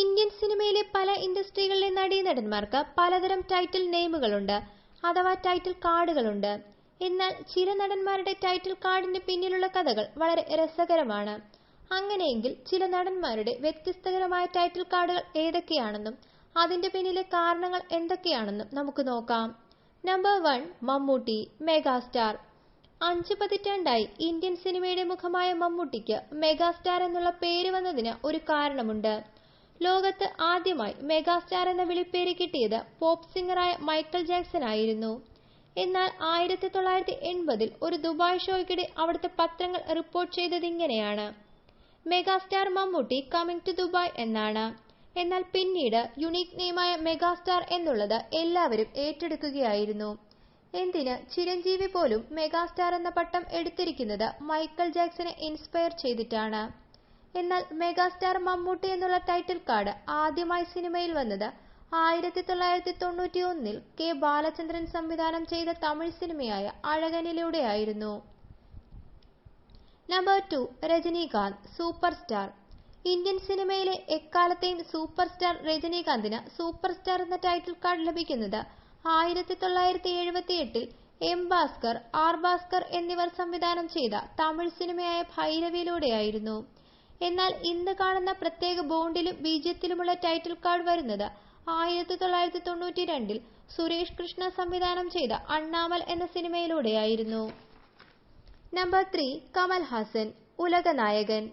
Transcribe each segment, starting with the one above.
Indian സിനിമയിലെ പല ഇൻഡസ്ട്രികളിലെ നടീനടന്മാർക്ക് പലതരം ടൈറ്റിൽ നെയിമുകളുണ്ട് അഥവാ ടൈറ്റിൽ കാർഡുകളുണ്ട്. എന്നാൽ ചില നടന്മാരുടെ ടൈറ്റിൽ കാർഡിന് പിന്നിലുള്ള കഥകൾ വളരെ രസകരമാണ്. അങ്ങനെയെങ്കിൽ ചില നടന്മാരുടെ വ്യത്യസ്തകരമായ ടൈറ്റിൽ കാർഡുകൾ ഏതൊക്കെയാണെന്നും അതിന്റെ പിന്നിലെ കാരണങ്ങൾ എന്തൊക്കെയാണെന്നും നമുക്ക് നോക്കാം. Number one Mammootty megastar. അഞ്ച് പതിറ്റാണ്ടായി ഇന്ത്യൻ സിനിമയുടെ മുഖമായ മമ്മൂട്ടിക്ക് മെഗാസ്റ്റാർ എന്നുള്ള പേര് വന്നതിന് ഒരു കാരണമുണ്ട്. ലോകത്ത് ആദ്യമായി മെഗാസ്റ്റാർ എന്ന വിളിപ്പേര് കിട്ടിയത് പോപ്പ് സിംഗറായ മൈക്കൽ ജാക്സൺ ആയിരുന്നു എന്നാൽ ആയിരത്തി തൊള്ളായിരത്തി എൺപതിൽ ഒരു ദുബായ് ഷോയ്ക്കിടെ അവിടുത്തെ പത്രങ്ങൾ റിപ്പോർട്ട് ചെയ്തത് ഇങ്ങനെയാണ്. Megastar Mammootty coming to Dubai എന്നാണ്. എന്നാൽ പിന്നീട് യുണീക് നെയിമായ മെഗാസ്റ്റാർ എന്നുള്ളത് എല്ലാവരും ഏറ്റെടുക്കുകയായിരുന്നു. എന്തിന് ചിരഞ്ജീവി പോലും മെഗാസ്റ്റാർ എന്ന പട്ടം എടുത്തിരിക്കുന്നത് മൈക്കൽ ജാക്സനെ ഇൻസ്പയർ ചെയ്തിട്ടാണ്. എന്നാൽ മെഗാസ്റ്റാർ മമ്മൂട്ടി എന്നുള്ള ടൈറ്റിൽ കാർഡ് ആദ്യമായി സിനിമയിൽ വന്നത് ആയിരത്തി തൊള്ളായിരത്തി തൊണ്ണൂറ്റി ഒന്നിൽ കെ ബാലചന്ദ്രൻ സംവിധാനം ചെയ്ത തമിഴ് സിനിമയായ അഴകനിലൂടെയായിരുന്നു. Number two Rajinikanth super star Indian സിനിമയിലെ എക്കാലത്തെയും സൂപ്പർ സ്റ്റാർ രജനീകാന്തിന് സൂപ്പർ സ്റ്റാർ എന്ന ടൈറ്റിൽ കാർഡ് ലഭിക്കുന്നത് ആയിരത്തി തൊള്ളായിരത്തി എഴുപത്തി എട്ടിൽ എം ഭാസ്കർ ആർ ഭാസ്കർ എന്നിവർ സംവിധാനം ചെയ്ത തമിഴ് സിനിമയായ ഭൈരവിയിലൂടെയായിരുന്നു. എന്നാൽ ഇന്ന് കാണുന്ന പ്രത്യേക ബോണ്ടിലും ബീജത്തിലുമുള്ള ടൈറ്റിൽ കാർഡ് വരുന്നത് ആയിരത്തി തൊള്ളായിരത്തി തൊണ്ണൂറ്റി രണ്ടിൽ സുരേഷ് കൃഷ്ണ സംവിധാനം ചെയ്ത അണ്ണാമൽ എന്ന സിനിമയിലൂടെയായിരുന്നു. നമ്പർ ത്രീ കമൽ ഹാസൻ ഉലകനായകൻ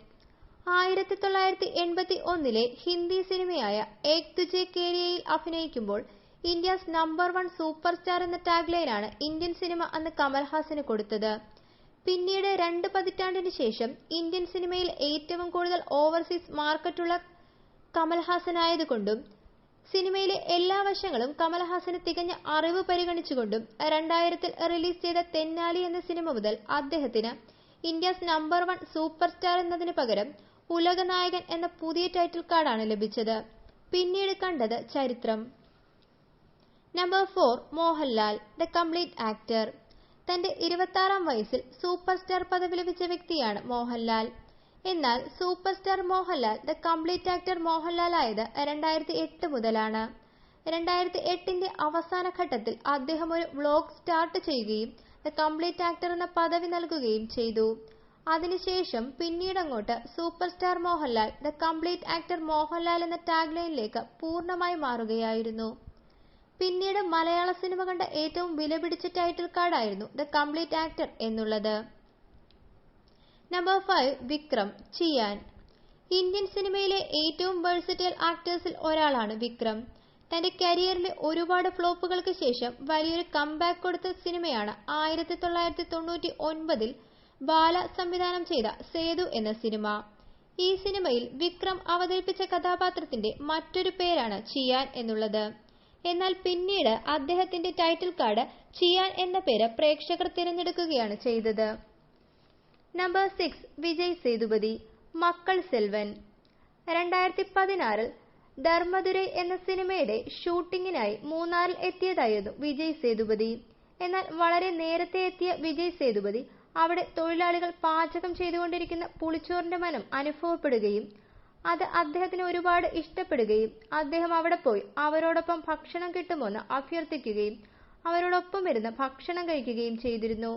ആയിരത്തി തൊള്ളായിരത്തി എൺപത്തി ഒന്നിലെ ഹിന്ദി സിനിമയായ ഏക് തുജെ കേരിയയിൽ അഭിനയിക്കുമ്പോൾ India's number one super star എന്ന ടാഗ്ലൈനാണ് ഇന്ത്യൻ സിനിമ അന്ന് കമൽഹാസന് കൊടുത്തത്. പിന്നീട് രണ്ട് പതിറ്റാണ്ടിന് ശേഷം ഇന്ത്യൻ സിനിമയിൽ ഏറ്റവും കൂടുതൽ ഓവർസീസ് മാർക്കറ്റുള്ള കമൽഹാസനായതുകൊണ്ടും സിനിമയിലെ എല്ലാ വശങ്ങളും കമൽഹാസന് തികഞ്ഞ അറിവ് പരിഗണിച്ചുകൊണ്ടും രണ്ടായിരത്തിൽ റിലീസ് ചെയ്ത തെന്നാലി എന്ന സിനിമ മുതൽ അദ്ദേഹത്തിന് India's number one super star എന്നതിന് പകരം ഉലകനായകൻ എന്ന പുതിയ ടൈറ്റിൽ കാർഡാണ് ലഭിച്ചത്. പിന്നീട് കണ്ടത് ചരിത്രം. Number four Mohanlal the complete actor. തന്റെ ഇരുപത്താറാം വയസ്സിൽ സൂപ്പർ സ്റ്റാർ പദവി ലഭിച്ച വ്യക്തിയാണ് മോഹൻലാൽ. എന്നാൽ super star Mohanlal the complete actor Mohanlal ആയത് രണ്ടായിരത്തി എട്ട് മുതലാണ്. രണ്ടായിരത്തി എട്ടിന്റെ അവസാന ഘട്ടത്തിൽ അദ്ദേഹം ഒരു വ്ലോഗ് സ്റ്റാർട്ട് ചെയ്യുകയും ദ കംപ്ലീറ്റ് ആക്ടർ എന്ന പദവി നൽകുകയും ചെയ്തു. അതിനുശേഷം പിന്നീടങ്ങോട്ട് super star Mohanlal the complete actor Mohanlal എന്ന ടാഗ് ലൈനിലേക്ക് പൂർണമായി മാറുകയായിരുന്നു. പിന്നീട് മലയാള സിനിമ കണ്ട ഏറ്റവും വിലപിടിച്ച ടൈറ്റിൽ കാർഡായിരുന്നു ദ കംപ്ലീറ്റ് ആക്ടർ എന്നുള്ളത്. Number five Vikram Chiyaan. Indian സിനിമയിലെ ഏറ്റവും വേഴ്സറ്റൈൽ ആക്ടേഴ്സിൽ ഒരാളാണ് വിക്രം. തന്റെ കരിയറിലെ ഒരുപാട് ഫ്ലോപ്പുകൾക്ക് ശേഷം വലിയൊരു കംബാക്ക് കൊടുത്ത സിനിമയാണ് ആയിരത്തി തൊള്ളായിരത്തി തൊണ്ണൂറ്റി ഒൻപതിൽ ബാല സംവിധാനം ചെയ്ത സേതു എന്ന സിനിമ. ഈ സിനിമയിൽ വിക്രം അവതരിപ്പിച്ച കഥാപാത്രത്തിന്റെ മറ്റൊരു പേരാണ് ചിയാൻ എന്നുള്ളത്. എന്നാൽ പിന്നീട് അദ്ദേഹത്തിന്റെ ടൈറ്റിൽ കാർഡ് ചിയാൻ എന്ന പേര് പ്രേക്ഷകർ തിരഞ്ഞെടുക്കുകയാണ് ചെയ്തത്. നമ്പർ സിക്സ് വിജയ് സേതുപതി മക്കൾ സെൽവൻ. രണ്ടായിരത്തി പതിനാറിൽ ധർമ്മദുരൈ എന്ന സിനിമയുടെ ഷൂട്ടിങ്ങിനായി മൂന്നാറിൽ എത്തിയതായിരുന്നു വിജയ് സേതുപതി. എന്നാൽ വളരെ നേരത്തെ എത്തിയ വിജയ് സേതുപതി അവിടെ തൊഴിലാളികൾ പാചകം ചെയ്തുകൊണ്ടിരിക്കുന്ന പുളിച്ചോറിന്റെ മനം അനുഭവപ്പെടുകയും അത് അദ്ദേഹത്തിന് ഒരുപാട് ഇഷ്ടപ്പെടുകയും അദ്ദേഹം അവിടെ പോയി. അവരോടൊപ്പം ഭക്ഷണം കിട്ടുമോന്ന് അഭ്യർത്ഥിക്കുകയും അവരോടൊപ്പം ഇരുന്ന് ഭക്ഷണം കഴിക്കുകയും ചെയ്തിരുന്നു.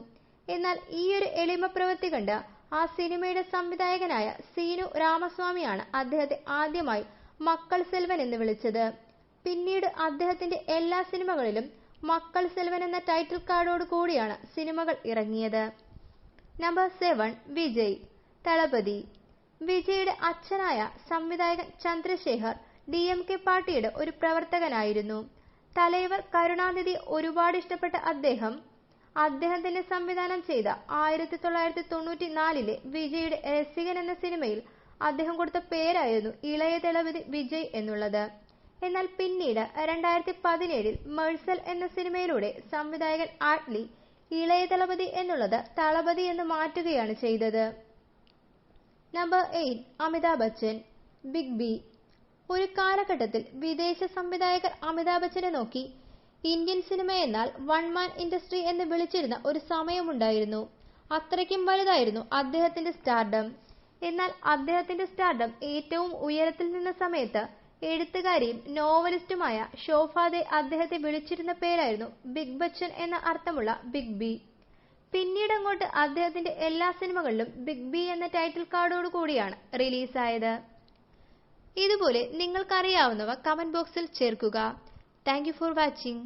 എന്നാൽ ഈ ഒരു എളിമ പ്രവൃത്തി കണ്ട് ആ സിനിമയുടെ സംവിധായകനായ സീനു രാമസ്വാമിയാണ് അദ്ദേഹത്തെ ആദ്യമായി മക്കൾ സെൽവൻ എന്ന് വിളിച്ചത്. പിന്നീട് അദ്ദേഹത്തിന്റെ എല്ലാ സിനിമകളിലും മക്കൾ സെൽവൻ എന്ന ടൈറ്റിൽ കാർഡോട് കൂടിയാണ് സിനിമകൾ ഇറങ്ങിയത്. Number seven Vijay Thalapathy. വിജയുടെ അച്ഛനായ സംവിധായകൻ ചന്ദ്രശേഖർ ഡി എം കെ പാർട്ടിയുടെ ഒരു പ്രവർത്തകനായിരുന്നു. തലൈവർ കരുണാനിധി ഒരുപാട് ഇഷ്ടപ്പെട്ട അദ്ദേഹം അദ്ദേഹത്തിന്റെ സംവിധാനം ചെയ്ത ആയിരത്തി തൊള്ളായിരത്തി തൊണ്ണൂറ്റി നാലിലെ വിജയുടെ രസികൻ എന്ന സിനിമയിൽ അദ്ദേഹം കൊടുത്ത പേരായിരുന്നു ഇളയ ദളപതി വിജയ് എന്നുള്ളത്. എന്നാൽ പിന്നീട് രണ്ടായിരത്തി പതിനേഴിൽ മെഴ്സൽ എന്ന സിനിമയിലൂടെ സംവിധായകൻ ആറ്റ്ലി ഇളയ തളപതി എന്നുള്ളത് തളപതി എന്ന് മാറ്റുകയാണ് ചെയ്തത്. Number eight Amitabh Bachchan big B. ഒരു കാലഘട്ടത്തിൽ വിദേശ സംവിധായകർ അമിതാഭ് ബച്ചനെ നോക്കി. ഇന്ത്യൻ സിനിമ എന്നാൽ വൺ മാൻ ഇൻഡസ്ട്രി എന്ന് വിളിച്ചിരുന്ന ഒരു സമയമുണ്ടായിരുന്നു. അത്രയ്ക്കും വലുതായിരുന്നു അദ്ദേഹത്തിന്റെ സ്റ്റാർഡം. എന്നാൽ അദ്ദേഹത്തിന്റെ സ്റ്റാർഡം ഏറ്റവും ഉയരത്തിൽ നിന്ന സമയത്ത് എഴുത്തുകാരിയും നോവലിസ്റ്റുമായ ഷോഫാദെ അദ്ദേഹത്തെ വിളിച്ചിരുന്ന പേരായിരുന്നു ബിഗ് ബച്ചൻ എന്ന അർത്ഥമുള്ള ബിഗ് ബി. പിന്നീടങ്ങോട്ട് അദ്ദേഹത്തിന്റെ എല്ലാ സിനിമകളിലും ബിഗ് ബി എന്ന ടൈറ്റിൽ കാർഡോട് കൂടിയാണ് റിലീസായത് ഇതുപോലെ നിങ്ങൾക്കറിയാവുന്നവ കമന്റ് ബോക്സിൽ ചേർക്കുക. Thank for watching